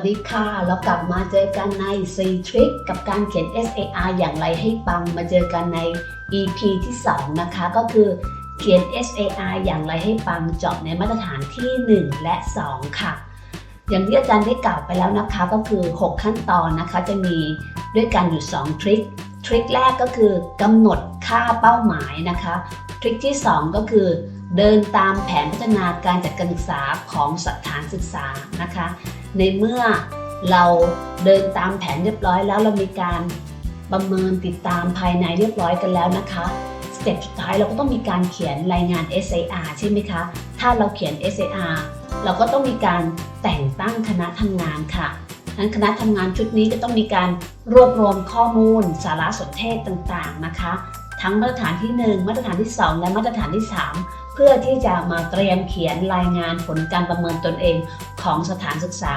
สดีค่ะ เรากลับมาเจอกันใน4ทริคกับการเขียน SAR อย่างไรให้ปัง มาเจอกันใน EP ที่ 2 นะคะ ก็คือเขียน SAR อย่างไรให้ปังเจาะในมาตรฐานที่ 1 และ 2 ค่ะ อย่างที่อาจารย์ได้กล่าวไปแล้วนะคะ ก็คือ 6 ขั้นตอนนะคะ จะมีด้วยกันอยู่ 2 ทริค ทริคแรกก็คือกำหนดค่าเป้าหมายนะคะ ทริคที่ 2 ก็คือ เดินตามแผนพัฒนาการจัดการศึกษาของสถานศึกษานะคะ ในเมื่อเราเดินตามแผนเรียบร้อยแล้วเรามีการประเมินติดตามภายในเรียบร้อยกันแล้วนะคะสเต็ปสุดท้ายเราก็ต้องมีการเขียนรายงาน SAR ใช่ไหมคะ ถ้าเราเขียน SAR เราก็ต้องมีการแต่งตั้งคณะทำงานค่ะนั้นคณะทำงานชุดนี้ก็ต้องมีการรวบรวมข้อมูล สารสนเทศต่างๆนะคะ ทั้งมาตรฐานที่ 1 มาตรฐานที่ 2 และมาตรฐานที่ 3 พื่อที่จะมาเตรียมเขียนรายงานผลการประเมินตนเองของสถานศึกษา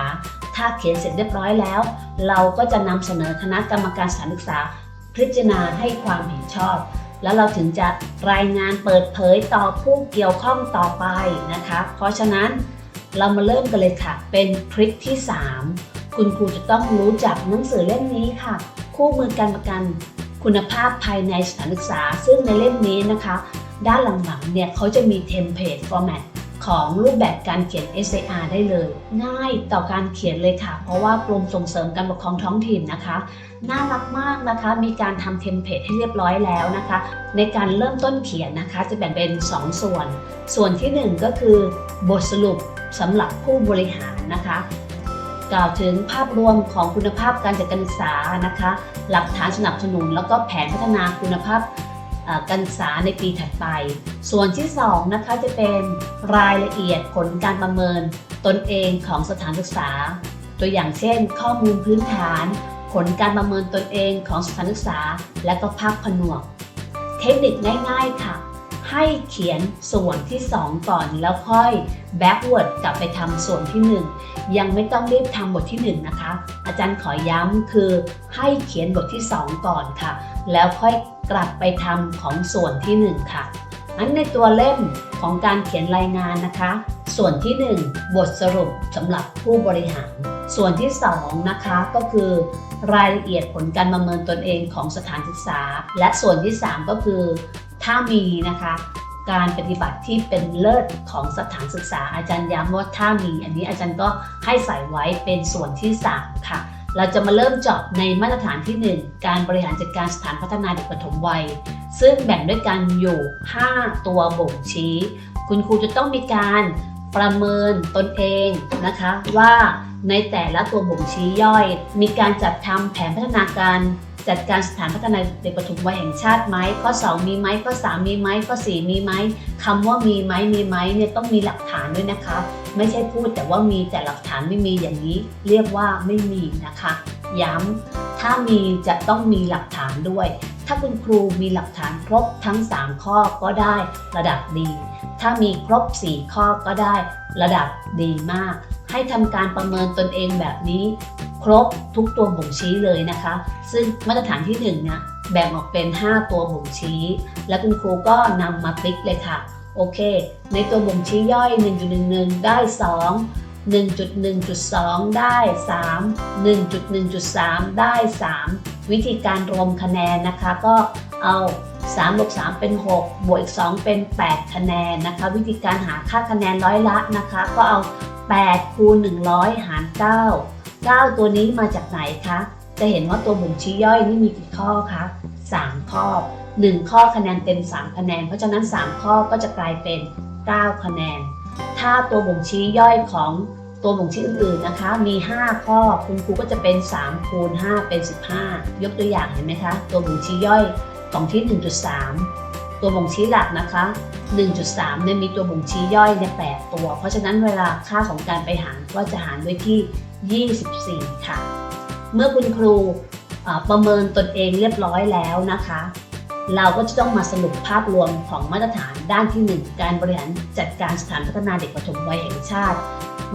ถ้าเขียนเสร็จเรียบร้อยแล้ว เราก็จะนำเสนอคณะกรรมการสถานศึกษา พิจารณาให้ความเห็นชอบ แล้วเราถึงจะรายงานเปิดเผยต่อผู้เกี่ยวข้องต่อไปนะคะ เพราะฉะนั้นเรามาเริ่มกันเลยค่ะ เป็นทริคที่ 3 คุณครูจะต้องรู้จักหนังสือเล่มนี้ค่ะ คู่มือการประกันคุณภาพภายในสถานศึกษา ซึ่งในเล่มนี้นะคะ ด้านหลังๆเนี่ยเขาจะมีเทมเพลตฟอร์แมตของรูปแบบการเขียน SAR ได้เลย ง่ายต่อการเขียนเลยค่ะ เพราะว่ากรมส่งเสริมการปกครองท้องถิ่นนะคะ น่ารักมากนะคะ มีการทำเทมเพลตให้เรียบร้อยแล้วนะคะ ในการเริ่มต้นเขียนนะคะ จะแบ่งเป็น 2 ส่วน ส่วนที่ 1 ก็คือบทสรุปสำหรับผู้บริหารนะคะกล่าวถึงภาพรวมของคุณภาพการจัดการศึกษานะคะ หลักฐานสนับสนุน แล้วก็แผนพัฒนาคุณภาพ การศึกษาในปีถัดไป ส่วนที่2นะคะจะเป็นรายละเอียดผลการประเมินตนเองของสถานศึกษา ตัวอย่างเช่น ข้อมูลพื้นฐาน ผลการประเมินตนเองของสถานศึกษา และก็ภาคผนวก เทคนิคง่าย ๆค่ะ ให้เขียนส่วนที่ 2 ก่อนแล้วค่อย backward กลับไปทำส่วนที่ 1 ยังไม่ต้องรีบทำบทที่ 1 นะคะ อาจารย์ขอย้ำคือให้เขียนบทที่ 2 ก่อนค่ะ แล้วค่อยกลับไปทำของส่วนที่ 1 ค่ะนั้นในตัวเล่มของการเขียนรายงานนะคะ ส่วนที่ 1 บทสรุปสำหรับผู้บริหาร ส่วนที่ 2 นะคะก็คือ รายละเอียดผลการประเมินตนเองของสถานศึกษา และส่วนที่ 3 ก็คือ ถ้ามีนะคะ การปฏิบัติที่เป็นเลิศของสถานศึกษาอาจารย์ย้ำว่าถ้ามี อันนี้อาจารย์ก็ให้ใส่ไว้เป็นส่วนที่ 3 ค่ะ เราจะมาเริ่มเจาะในมาตรฐานที่ 1 การบริหารจัดการสถานพัฒนาเด็กปฐมวัย ซึ่งแบ่งด้วยกันอยู่ 5 ตัวบ่งชี้ คุณครูจะต้องมีการประเมินตนเองนะคะว่าในแต่ละตัวบ่งชี้ย่อย มีการจัดทำแผนพัฒนาการ จัดการสถานพัฒนาเด็กปฐมวัยแห่งชาติไหมข้อ 2 มีไหมข้อ 3 มีไหมข้อ 4 มีไหมคำว่ามีไหมมีไหมเนี่ยต้องมีหลักฐานด้วยนะคะ ไม่ใช่พูดแต่ว่ามีแต่หลักฐานไม่มีอย่างนี้ เรียกว่าไม่มีนะคะ ย้ำถ้ามีจะต้องมีหลักฐานด้วย ถ้าคุณครูมีหลักฐานครบทั้ง 3 ข้อก็ได้ระดับดี ถ้ามีครบ 4 ข้อก็ได้ระดับดีมาก ให้ทำการประเมินตนเองแบบนี้ครบทุกตัวบ่งชี้เลยนะคะ ซึ่งมาตรฐานที่1เนี่ยแบ่งออกเป็น 5 ตัวบ่งชี้ และคุณครูก็นำมาคลิกเลยค่ะ โอเค ในตัวบ่งชี้ย่อย 1.11 ได้ 2 1.1.2 ได้ 3 1.1.3 ได้ 3 วิธีการรวมคะแนนนะคะ ก็เอา3บวก3เป็น 6 บวกอีก 2 เป็น 8 คะแนนนะคะ วิธีการหาค่าคะแนนร้อยละนะคะ ก็เอา 8คูณ100 หาร 9 9 ตัวนี้มาจากไหนคะ จะเห็นว่าตัวบ่งชี้ย่อยนี่มีกี่ข้อคะ 3 ข้อ 1 ข้อคะแนนเต็ม 3 คะแนน เพราะฉะนั้น 3 ข้อก็จะกลายเป็น 9 คะแนน ถ้าตัวบ่งชี้ย่อยของตัวบ่งชี้อื่นๆนะคะ มี 5 ข้อ คุณครูก็จะเป็น 3 คูณ 5 เป็น 15 ยกตัวอย่างเห็นไหมคะ ตัวบ่งชี้ย่อยของที่ 1.3 ตัวบ่งชี้หลักนะคะ 1.3เนี่ยมีตัวบ่งชี้ย่อยเนี่ย8ตัว เพราะฉะนั้นเวลาค่าของการไปหารก็จะหารด้วยที่ 24 ค่ะ เมื่อคุณครูประเมินตนเองเรียบร้อยแล้วนะคะ เราก็จะต้องมาสรุปภาพรวมของมาตรฐานด้านที่ 1 การบริหารจัดการสถานพัฒนาเด็กปฐมวัยแห่งชาติ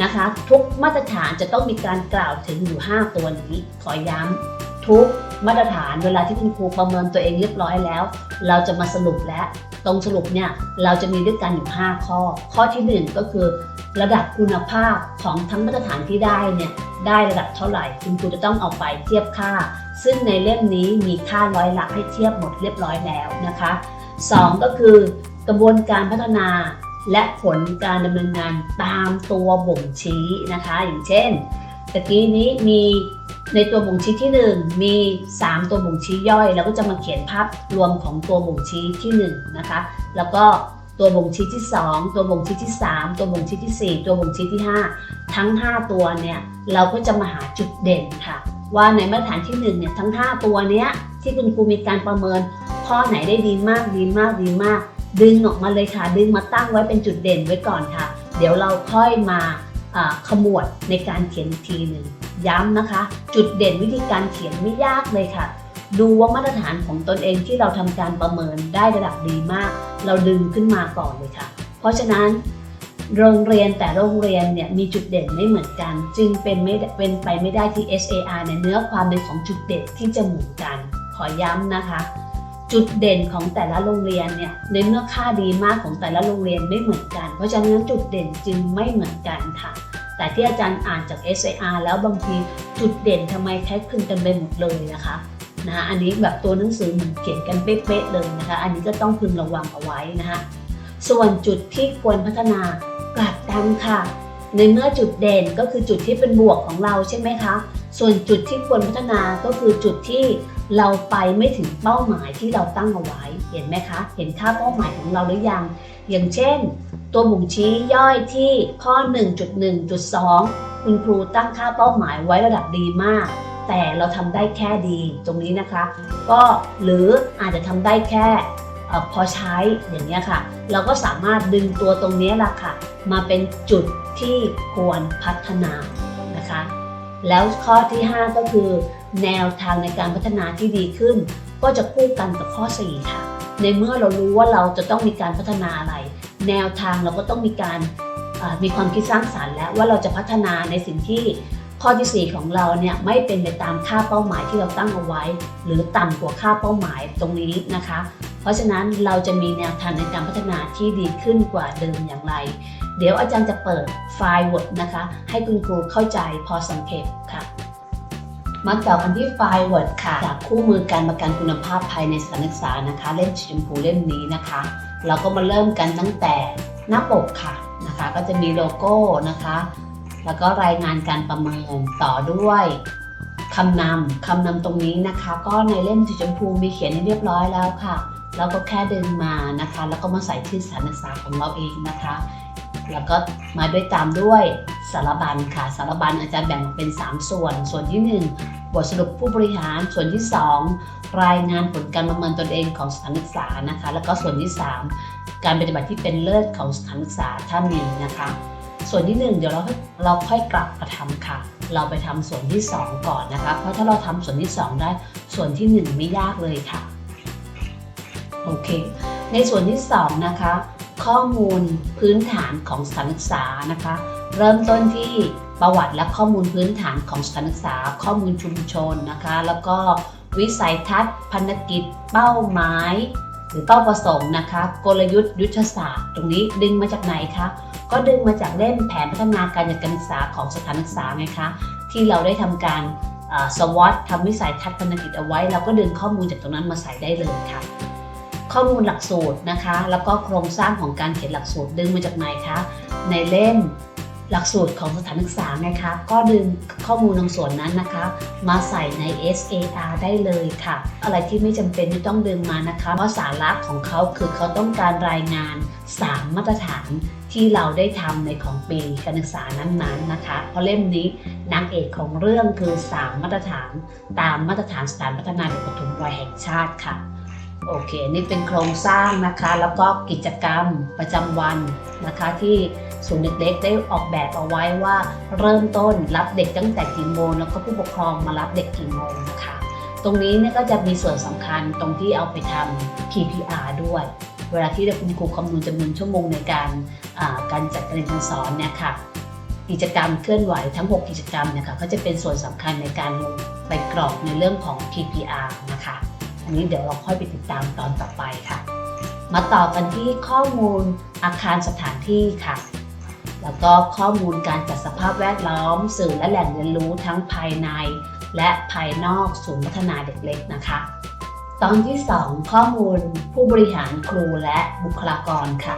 นะคะ ทุกมาตรฐานจะต้องมีการกล่าวถึงอยู่ 5 ตัวนี้ขอย้ำ ทุกมาตรฐานเวลาที่คุณครูประเมินตัวเองเรียบร้อยแล้ว เราจะมาสรุปและตรงสรุปเนี่ยเราจะมีด้วยกันอยู่ 5 ข้อ ข้อทีหนึ่1 ก็คือ ระดับคุณภาพของทั้งมาตรฐานที่ได้เนี่ยได้ระดับเท่าไหร่ คุณครูจะต้องเอาไปเทียบค่า ซึ่งในเล่มนี้มีค่าร้อยหลักให้เทียบหมดเรียบร้อยแล้วนะคะสองก็คือกระบวนการพัฒนาและผลการดำเนินงานตามตัวบ่งชี้นะคะ อย่างเช่น ตะกี้นี้มีในตัวบ่งชี้ที่ 1 มี 3 ตัวบ่งชี้ย่อย แล้วก็จะมาเขียนภาพรวมของตัวบ่งชี้ที่1นะคะแล้วก็ตัวบ่งชี้ที่ 2 ตัวบ่งชี้ที่ 3 ตัวบ่งชี้ที่ 4 ตัวบ่งชี้ที่ 5 ทั้ง 5 ตัวเนี่ยเราก็จะมาหาจุดเด่นค่ะ ว่าในมาตรฐานที่1เนี่ยทั้ง 5 ตัวเนี้ยที่คุณครูมีการประเมินข้อไหนได้ดีมากดีมากดีมาก ดึงออกมาเลยค่ะ ดึงมาตั้งไว้เป็นจุดเด่นไว้ก่อนค่ะ เดี๋ยวเราค่อยมา ขมวดในการเขียนอีกทีหนึ่งย้ำนะคะ จุดเด่นวิธีการเขียนไม่ยากเลยค่ะ ดูว่ามาตรฐานของตนเองที่เราทำการประเมินได้ระดับดีมาก เราดึงขึ้นมาก่อนเลยค่ะ เพราะฉะนั้นโรงเรียนแต่โรงเรียนเนี่ยมีจุดเด่นไม่เหมือนกัน จึงเป็นไม่เป็นไปไม่ได้ที่ SAR เนี่ยเนื้อความเป็นของจุดเด่นที่จะเหมือนกัน ขอย้ำนะคะ จุดเด่นของแต่ละโรงเรียนเนี่ยในเมื่อค่าดีมากของแต่ละโรงเรียนไม่เหมือนกัน เพราะฉะนั้นจุดเด่นจึงไม่เหมือนกันค่ะ แต่ที่อาจารย์อ่านจาก SAR แล้วบางทีจุดเด่นทำไมแคล้ายคลึงกันไปหมดเลยนะคะนะอันนี้แบบตัวหนังสือเหมือนเขียนกันเป๊ะๆเลยนะคะ อันนี้ก็ต้องพึงระวังเอาไว้นะคะส่วนจุดที่ควรพัฒนากลับกันค่ะ ในเมื่อจุดเด่นก็คือจุดที่เป็นบวกของเราใช่ไหมคะ ส่วนจุดที่ควรพัฒนาก็คือจุดที่ เราไปไม่ถึงเป้าหมายที่เราตั้งเอาไว้ เห็นไหมคะ เห็นค่าเป้าหมายของเราหรือยัง อย่างเช่น ตัวบ่งชี้ย่อยที่ข้อ 1.1.2 คุณครูตั้งค่าเป้าหมายไว้ระดับดีมาก แต่เราทำได้แค่ดีตรงนี้นะคะ ก็หรืออาจจะทำได้แค่พอใช้อย่างนี้ค่ะ เราก็สามารถดึงตัวตรงนี้ละค่ะ มาเป็นจุดที่ควรพัฒนานะคะ แล้วข้อที่ 5 ก็คือ แนวทางในการพัฒนาที่ดีขึ้น ก็จะคู่กันกับข้อ 4 ค่ะ ในเมื่อเรารู้ว่าเราจะต้องมีการพัฒนาอะไร แนวทางเราก็ต้องมีการมีความคิดสร้างสารรค์แล้วว่าเราจะพัฒนาในสิ่งที่ข้อที่ 4 ของเราเนี่ยไม่เป็นไปตามค่าเป้าหมายที่เราตั้งเอาไว้ หรือต่ำกว่าค่าเป้าหมายตรงนี้นะคะ เพราะฉะนั้นเราจะมีแนวทางในการพัฒนาที่ดีขึ้นกว่าเดิมอย่างไร เดี๋ยวอาจารย์จะเปิดไฟล์ Word นะคะ ให้คุณครูเข้าใจพอสังเกตค่ะ มาต่อกันที่ไฟล์ Word ค่ะ จากคู่มือการประกันคุณภาพภายในสถานศึกษานะคะ เล่มสีชมพูเล่มนี้นะคะ เราก็มาเริ่มกันตั้งแต่หน้าปกค่ะนะคะ ก็จะมีโลโก้นะคะ แล้วก็รายงานการประเมินต่อด้วยคำนำคำนำตรงนี้นะคะ ก็ในเล่มสีชมพูมีเขียนให้เรียบร้อยแล้วค่ะเราก็แค่ดึงมานะคะ แล้วก็มาใส่ชื่อสถานศึกษาของเราเองนะคะ แล้วก็มาด้วยตามด้วยสารบัญค่ะ สารบัญอาจารย์แบ่งเป็น 3 ส่วน ส่วนที่ 1 บทสรุปผู้บริหาร ส่วนที่ 2 รายงานผลการประเมินตนเองของสถานศึกษานะคะ แล้วก็ส่วนที่ 3 การปฏิบัติที่เป็นเลิศของสถานศึกษาถ้ามีนะคะ ส่วนที่ 1 เดี๋ยวเราเราค่อยกลับมาทำค่ะ เราไปทำส่วนที่ 2 ก่อนนะคะ เพราะถ้าเราทำส่วนที่ 2 ได้ ส่วนที่ 1 ไม่ยากเลยค่ะ โอเค ในส่วนที่ 2 นะคะ ข้อมูลพื้นฐานของสถานศึกษานะคะ เริ่มต้นที่ประวัติและข้อมูลพื้นฐานของสถานศึกษา ข้อมูลชุมชนนะคะ แล้วก็วิสัยทัศน์พันธกิจ เป้าหมาย หรือเป้าประสงค์นะคะ กลยุทธ์ยุทธศาสตร์ ตรงนี้ดึงมาจากไหนคะก็ดึงมาจากเล่มแผนพัฒนาการจัดการศึกษาของสถานศึกษาไงคะที่เราได้ทำการสวอตทำวิสัยทัศน์พันธกิจเอาไว้ เราก็ดึงข้อมูลจากตรงนั้นมาใส่ได้เลยค่ะ ข้อมูลหลักสูตรนะคะ แล้วก็โครงสร้างของการเขียนหลักสูตรดึงมาจากไหนคะ ในเล่มหลักสูตรของสถานศึกษาไงคะ ก็ดึงข้อมูลตรงส่วนนั้นนะคะ มาใส่ใน SAR ได้เลยค่ะ อะไรที่ไม่จำเป็นที่ต้องดึงมานะคะ เพราะสาระของเขาคือเขาต้องการรายงาน 3 มาตรฐานที่เราได้ทำในของปีการศึกษานั้นๆนะคะ เพราะเล่มนี้นางเอกของเรื่องคือ 3 มาตรฐาน ตามมาตรฐานสถานพัฒนาเด็กปฐมวัยแห่งชาติค่ะ โอเค นี่เป็นโครงสร้างนะคะ แล้วก็กิจกรรมประจำวันนะคะ ที่ศูนย์เด็กๆได้ออกแบบเอาไว้ว่าเริ่มต้นรับเด็กตั้งแต่กี่โมงแล้วก็ผู้ปกครองมารับเด็กกี่โมงนะคะ ตรงนี้เนี่ยก็จะมีส่วนสำคัญตรงที่เอาไปทำ PPR ด้วย เวลาที่คุณครูคำนวณจำนวนชั่วโมงในการการจัดการเรียนการสอนเนี่ยค่ะกิจกรรมเคลื่อนไหวทั้ง 6 กิจกรรมนี่ยค่ะก็จะเป็นส่วนสำคัญในการลงไปกรอกในเรื่องของ PPR นะคะ อันนี้เดี๋ยวเราค่อยไปติดตามตอนต่อไปค่ะ มาต่อกันที่ข้อมูลอาคารสถานที่ค่ะ แล้วก็ข้อมูลการจัดสภาพแวดล้อม สื่อและแหล่งเรียนรู้ทั้งภายใน และภายนอกศูนย์พัฒนาเด็กเล็กนะคะ ตอนที่ 2 ข้อมูลผู้บริหารครูและบุคลากรค่ะ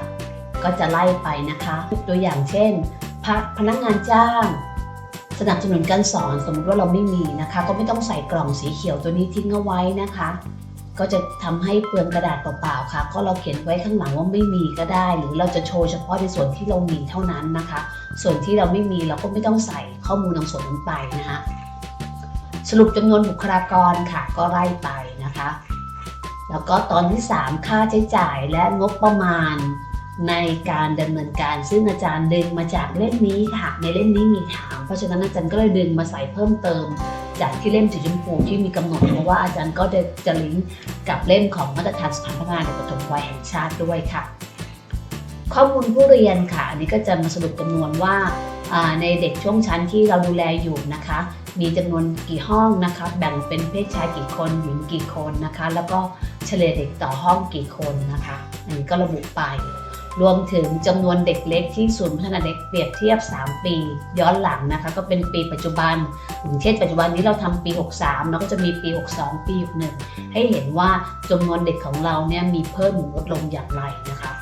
ก็จะไล่ไปนะคะ ตัวอย่างเช่นพะพนักงานจ้าง สนับสนุนการสอนสมมติว่าเราไม่มีนะคะ ก็ไม่ต้องใส่กล่องสีเขียวตัวนี้ทิ้งเอาไว้นะคะ ก็จะทำให้เปลืองกระดาษเปล่าๆค่ะ ก็เราเขียนไว้ข้างหลังว่าไม่มีก็ได้ หรือเราจะโชว์เฉพาะในส่วนที่เรามีเท่านั้นนะคะ ส่วนที่เราไม่มีเราก็ไม่ต้องใส่ข้อมูลตรงส่วนนั้นไปนะคะ สรุปจำนวนบุคลากรค่ะ ก็ไล่ไปนะคะ แล้วก็ตอนที่ 3 ค่าใช้จ่ายและงบประมาณ ในการดำเนินการซึ่งอาจารย์ดึงมาจากเล่มนี้ค่ะ ในเล่มนี้มีถาม เพราะฉะนั้นอาจารย์ก็เลยดึงมาใส่เพิ่มเติม จากที่เล่มสีชมพูที่มีกำหนดเพราะว่าอาจารย์ก็จะจะลิงก์กับเล่มของมาตรฐานสถานพัฒนาเด็กประถมวัยแห่งชาติด้วยค่ะ ข้อมูลผู้เรียนค่ะ อันนี้ก็จะมาสรุปจำนวนว่าอ่าในเด็กช่วงชั้นที่เราดูแลอยู่นะคะ มีจำนวนกี่ห้องนะคะ แบ่งเป็นเพศชายกี่คนหญิงกี่คนนะคะ แล้วก็เฉลี่ยเด็กต่อห้องกี่คนนะคะ อันนี้ก็ระบุไป รวมถึงจำนวนเด็กเล็กที่ศูนย์พัฒนาเด็กเปรียบเทียบ 3 ปี ย้อนหลังนะคะก็เป็นปีปัจจุบันอย่างเช่นปัจจุบันนี้เราทำปี 63แล้วก็จะมีปี 62 ปี61ให้เห็นว่าจำนวนเด็กของเราเนี่ยมีเพิ่มหรือลดลงอย่างไรนะคะ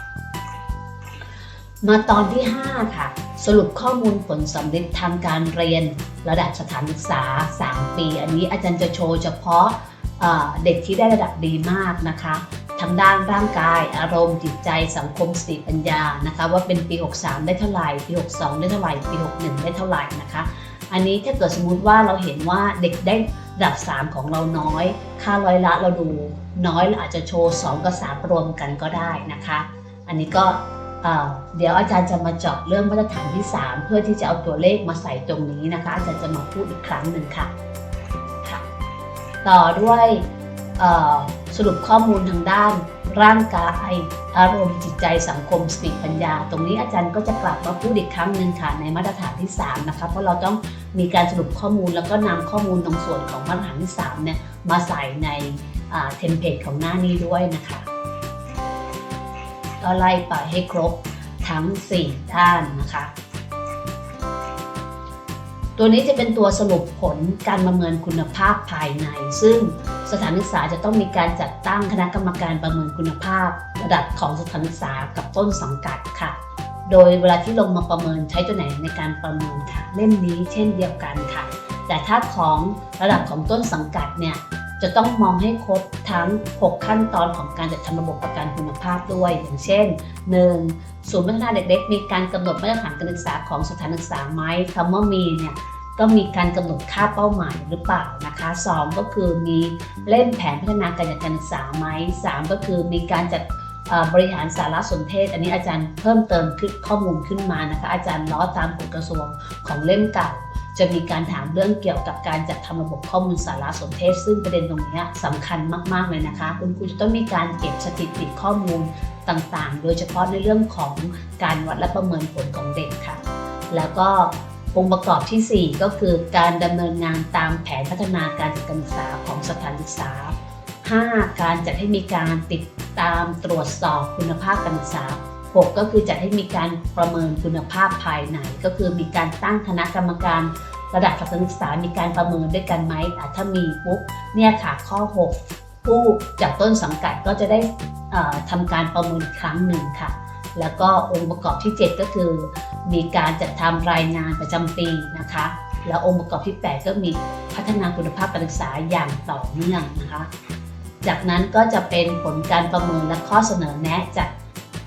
มาตอนที่ 5 ค่ะ สรุปข้อมูลผลสำเร็จทางการเรียน ระดับสถานศึกษา 3 ปี อันนี้อาจารย์จะโชว์เฉพาะเด็กที่ได้ระดับดีมากนะคะ ทางด้านร่างกาย อารมณ์จิตใจสังคมสติปัญญานะคะ ว่าเป็นปี 63 ได้เท่าไหร่ปี 62 ได้เท่าไหร่ปี 61 ได้เท่าไหร่นะคะ อันนี้ถ้าเกิดสมมุติว่าเราเห็นว่าเด็กได้ระดับ 3 ของเราน้อย ค่าร้อยละเราดูน้อยเราอาจจะโชว์ 2 กับ 3 รวมกันก็ได้นะคะ อันนี้ก็เเดี๋ยวอาจารย์จะมาเจาะเรื่องมาตรฐานที่ 3 เพื่อที่จะเอาตัวเลขมาใส่ตรงนี้นะคะ อาจารย์จะมาพูดอีกครั้งหนึ่งค่ะค่ะ ต่อด้วย สรุปข้อมูลทางด้านร่างกายอารมณ์จิตใจสังคมสติปัญญา ตรงนี้อาจารย์ก็จะกลับมาพูดอีกครั้งหนึ่งค่ะในมาตรฐานที่ 3 นะคะ เพราะเราต้องมีการสรุปข้อมูลแล้วก็นำข้อมูลตรงส่วนของมาตรฐานที่3เนี่ยมาใส่ในเทมเพลตของหน้านี้ด้วยนะคะก็ไล่ไปให้ครบทั้ง 4 ด้านนะคะ ตัวนี้จะเป็นตัวสรุปผลการประเมินคุณภาพภายใน ซึ่งสถานศึกษาจะต้องมีการจัดตั้งคณะกรรมการประเมินคุณภาพ ระดับของสถานศึกษากับต้นสังกัดค่ะ โดยเวลาที่ลงมาประเมินใช้ตัวไหนในการประเมินค่ะ เล่มนี้เช่นเดียวกันค่ะ แต่ถ้าของระดับของต้นสังกัดเนี่ย จะต้องมองให้ครบทั้ง 6 ขั้นตอนของการจัดทำระบบประกันคุณภาพด้วย อย่างเช่น 1. ศูนย์พัฒนาเด็กเล็กมีการกำหนดมาตรฐานการศึกษาของสถานศึกษาไหมคำว่ามีเนี่ยก็มีการกำหนดค่าเป้าหมายหรือเปล่านะคะ 2 ก็คือมีเล่นแผนพัฒนาการจัดการศึกษาไหม 3 ก็คือมีการจัดบริหารสารสนเทศ อันนี้อาจารย์เพิ่มเติมขึ้นข้อมูลขึ้นมานะคะ อาจารย์ล้อตามกฎกระทรวงของเล่มเก่า จะมีการถามเรื่องเกี่ยวกับการจัดทำระบบข้อมูลสารสนเทศ ซึ่งประเด็นตรงนี้สำคัญมาก ๆ เลยนะคะ คุณครูจะต้องมีการเก็บสถิติข้อมูลต่างๆ โดยเฉพาะในเรื่องของการวัดและประเมินผลของเด็กค่ะ แล้วก็องค์ประกอบทีสี่4 ก็คือการดำเนินงานตามแผนพัฒนาการจัดการศึกษาของสถานศึกษา 5. การจัดให้มีการติดตามตรวจสอบคุณภาพการศึกษา 6 ก็คือจัดให้มีการประเมินคุณภาพภายใน ก็คือมีการตั้งคณะกรรมการระดับสถานศึกษา มีการประเมินด้วยกันไหมถ้ามีปุ๊บเนี่ยค่ะข้อ 6 ผู้จากต้นสังกัดก็จะได้เอ่อทำการประเมินครั้งหนึ่งค่ะ แล้วก็องค์ประกอบที่ 7 ก็คือ มีการจัดทำรายงานประจำปีนะคะ แล้วองค์ประกอบที่ 8 ก็มีพัฒนาคุณภาพการศึกษาอย่างต่อเนื่องนะคะ จากนั้นก็จะเป็นผลการประเมินและข้อเสนอแนะจาก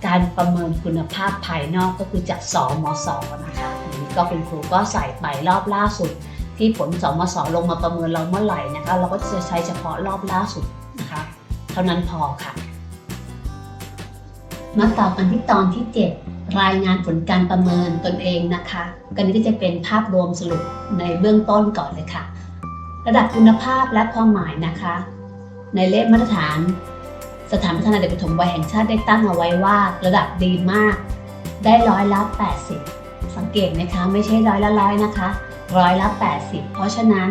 การประเมินคุณภาพภายนอกก็คือจากสมสนะคะอันนี้ก็คุณครูก็ใส่ไปรอบล่าสุด ที่ผลสมสลงมาประเมินเราเมื่อไหร่นะคะเราก็จะใช้เฉพาะรอบล่าสุดนะคะเท่านั้นพอค่ะ มาต่อกันที่ตอนที่ 7 รายงานผลการประเมินตนเองนะคะกันนี้ก็จะเป็นภาพรวมสรุปในเบื้องต้นก่อนเลยค่ะ ระดับคุณภาพและความหมายนะคะ ในเลขมาตรฐาน สถานพัฒนาเด็กปฐมวัยแห่งชาติได้ตั้งเอาไว้ว่าระดับดีมาก ได้ร้อยละ 80 สังเกตไหมคะไม่ใช่ร้อยละร้อยนะคะร้อยละ 80 เพราะฉะนั้น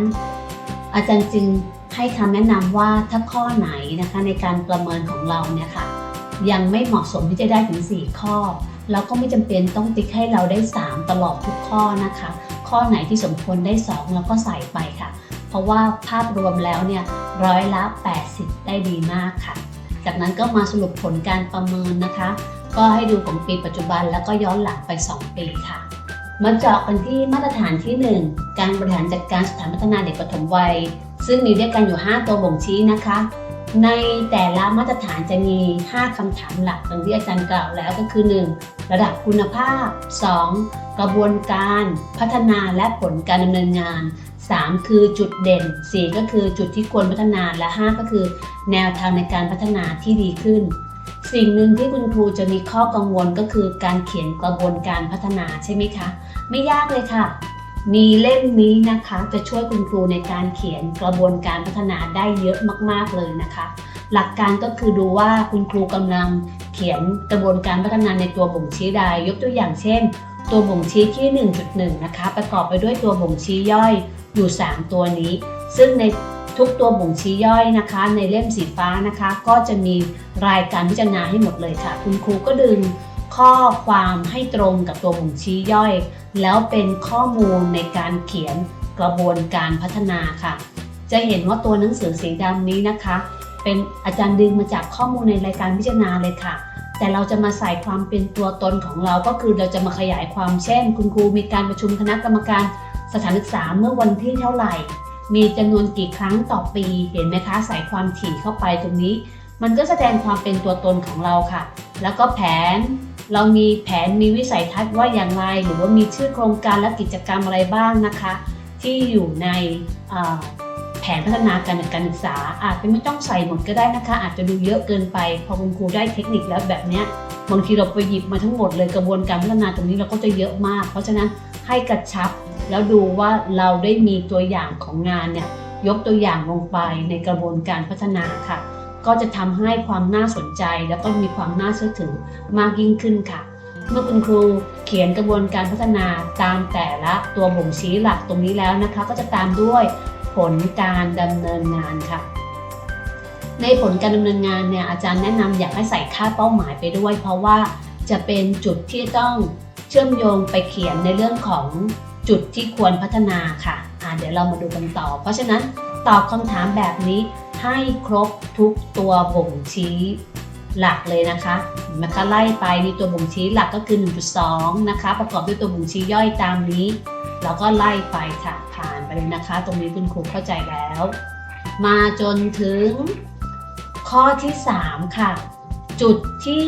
อาจารย์จึงให้คำแนะนำว่าถ้าข้อไหนนะคะในการประเมินของเราเนี่ยค่ะยังไม่เหมาะสมที่จะได้ถึง 4 ข้อเราก็ไม่จำเป็นต้องติ๊กให้เราได้ 3 ตลอดทุกข้อนะคะ ข้อไหนที่สมควรได้2เราก็ใส่ไปค่ะ เพราะว่าภาพรวมแล้วเนี่ยร้อยละ 80 ได้ดีมากค่ะ จากนั้นก็มาสรุปผลการประเมินนะคะ ก็ให้ดูของปีปัจจุบันแล้วก็ย้อนหลังไป 2 ปีค่ะ มาเจาะกันที่มาตรฐานที่ 1 การบริหารจัดการสถานพัฒนาเด็กปฐมวัย ซึ่งมีด้วยกันอยู่ 5 ตัวบ่งชี้นะคะ ในแต่ละมาตรฐานจะมี 5คำถามหลักดังที่อาจารย์กล่าวแล้วก็คือ 1. ระดับคุณภาพ 2. กระบวนการ พัฒนาและผลการดำเนินงาน 3. คือจุดเด่น 4 ก็คือจุดที่ควรพัฒนาและ 5 ก็คือ แนวทางในการพัฒนาที่ดีขึ้น สิ่งหนึ่งที่คุณครูจะมีข้อกังวลก็คือการเขียนกระบวนการพัฒนาใช่ไหมคะ ไม่ยากเลยค่ะ มีเล่มนี้นะคะจะช่วยคุณครูในการเขียนกระบวนการพัฒนาได้เยอะมาก ๆเลยนะคะ หลักการก็คือดูว่าคุณครูกำลังเขียนกระบวนการพัฒนาในตัวบ่งชี้ใดยกตัวอย่างเช่นตัวบ่งชี้ที่ 1.1 นะคะ ประกอบไปด้วยตัวบ่งชี้ย่อย อยู่ 3 ตัวนี้ ซึ่งในทุกตัวบ่งชี้ย่อยนะคะ ในเล่มสีฟ้านะคะ ก็จะมีรายการพิจารณาให้หมดเลยค่ะ คุณครูก็ดึงข้อความให้ตรงกับตัวบ่งชี้ย่อย แล้วเป็นข้อมูลในการเขียนกระบวนการพัฒนาค่ะ จะเห็นว่าตัวหนังสือสีดำนี้นะคะ เป็นอาจารย์ดึงมาจากข้อมูลในรายการพิจารณาเลยค่ะ แต่เราจะมาใส่ความเป็นตัวตนของเราก็คือเราจะมาขยายความเช่น คุณครูมีการประชุมคณะกรรมการ สถานศึกษาเมื่อวันที่เท่าไหร่ มีจำนวนกี่ครั้งต่อปีเห็นไหมคะใส่ความถี่เข้าไปตรงนี้ มันก็แสดงความเป็นตัวตนของเราค่ะ แล้วก็แผน เรามีแผนมีวิสัยทัศน์ว่าอย่างไร หรือว่ามีชื่อโครงการและกิจกรรมอะไรบ้างนะคะ ที่อยู่ในแผนพัฒนาการการศึกษา อาจจะไม่ต้องใส่หมดก็ได้นะคะ อาจจะดูเยอะเกินไป พอคุณครูได้เทคนิคแล้วแบบเนี้ย บางทีเราไปหยิบมาทั้งหมดเลยกระบวนการพัฒนาตรงนี้เราก็จะเยอะมาก เพราะฉะนั้นให้กระชับแล้วดูว่าเราได้มีตัวอย่างของงานเนี่ยยกตัวอย่างลงไปในกระบวนการพัฒนาค่ะ ก็จะทำให้ความน่าสนใจแล้วก็มีความน่าเชื่อถือมากยิ่งขึ้นค่ะ เมื่อคุณครูเขียนกระบวนการพัฒนาตามแต่ละตัวบ่งชี้หลักตรงนี้แล้วนะคะ ก็จะตามด้วยผลการดำเนินงานค่ะ ในผลการดำเนินงานเนี่ยอาจารย์แนะนำอยากให้ใส่ค่าเป้าหมายไปด้วย เพราะว่าจะเป็นจุดที่ต้องเชื่อมโยงไปเขียนในเรื่องของจุดที่ควรพัฒนาค่ะอ่าเดี๋ยวเรามาดูกันต่อ เพราะฉะนั้นตอบคำถามแบบนี้ให้ครบทุกตัวบ่งชี้หลักเลยนะคะเห็นะคะไล่ไปมีตัวบ่งชี้หลักก็คือ 1.2 นะคะ ประกอบด้วยตัวบ่งชี้ย่อยตามนี้ แล้วก็ไล่ไปค่ะผ่านไปเลยนะคะ ตรงนี้คุณครูเข้าใจแล้ว มาจนถึง ข้อที่ 3 ค่ะ จุดที่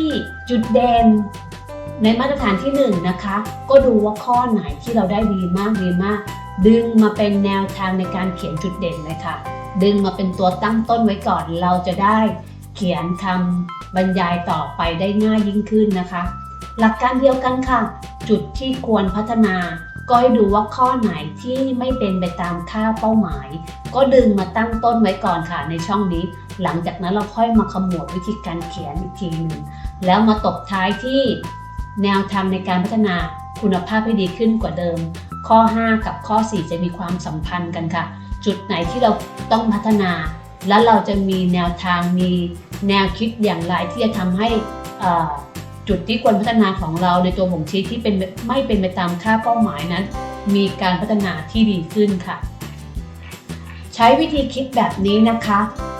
จุดเด่นในมาตรฐานที่ 1 นะคะ ก็ดูว่าข้อไหนที่เราได้ดีมากดีมาก ดึงมาเป็นแนวทางในการเขียนจุดเด่นเลยค่ะ ดึงมาเป็นตัวตั้งต้นไว้ก่อนเราจะได้เขียนคำบรรยายต่อไปได้ง่ายยิ่งขึ้นนะคะ หลักการเดียวกันค่ะ จุดที่ควรพัฒนา ก็ให้ดูว่าข้อไหนที่ไม่เป็นไปตามค่าเป้าหมาย ก็ดึงมาตั้งต้นไว้ก่อนค่ะในช่องนี้ หลังจากนั้นเราค่อยมาขมวดวิธีการเขียนอีกทีหนึ่งแล้วมาตบท้ายที่แนวทางในการพัฒนาคุณภาพให้ดีขึ้นกว่าเดิม ข้อ 5 กับข้อ 4 จะมีความสัมพันธ์กันค่ะ จุดไหนที่เราต้องพัฒนา แล้วเราจะมีแนวทางมีแนวคิดอย่างไรที่จะทำให้จุดที่ควรพัฒนาของเราในตัวบ่งชี้ที่เป็นไม่เป็นไปตามค่าเป้าหมายนั้น มีการพัฒนาที่ดีขึ้นค่ะ ใช้วิธีคิดแบบนี้นะคะ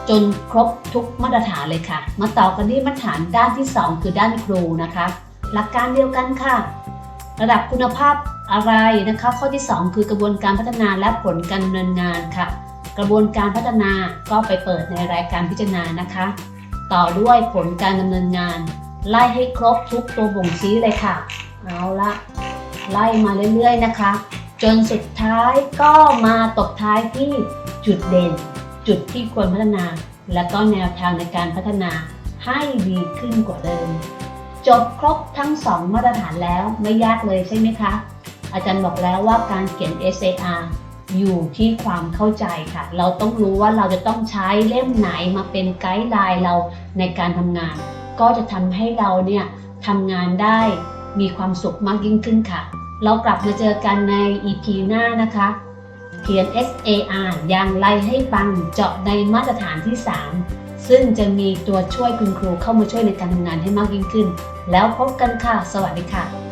จนครบทุกมาตรฐานเลยค่ะ มาต่อกันที่มาตรฐานด้านที่ 2 คือด้านครูนะคะ หลักการเดียวกันค่ะ ระดับคุณภาพอะไรนะคะ ข้อที่ 2 คือกระบวนการพัฒนาและผลการดำเนินงานค่ะ กระบวนการพัฒนาก็ไปเปิดในรายการพิจารณานะคะ ต่อด้วยผลการดำเนินงาน ไล่ให้ครบทุกตัวบ่งชี้เลยค่ะ เอาละไล่มาเรื่อยๆนะคะ จนสุดท้ายก็มาตบท้ายที่จุดเด่น จุดที่ควรพัฒนา และก็แนวทางในการพัฒนาให้ดีขึ้นกว่าเดิม จบครบทั้ง 2 มาตรฐานแล้วไม่ยากเลยใช่ไหมคะ อาจารย์บอกแล้วว่าการเขียน SAR อยู่ที่ความเข้าใจค่ะ เราต้องรู้ว่าเราจะต้องใช้เล่มไหนมาเป็นไกด์ไลน์เราในการทำงาน ก็จะทำให้เราเนี่ยทำงานได้มีความสุขมากยิ่งขึ้นค่ะ เรากลับมาเจอกันใน EP หน้านะคะ เขียน SAR อย่างไรให้ฟังเจาะในมาตรฐานที่ 3 ซึ่งจะมีตัวช่วยคุณครูเข้ามาช่วยในการทำงานให้มากยิ่งขึ้น แล้วพบกันค่ะ สวัสดีค่ะ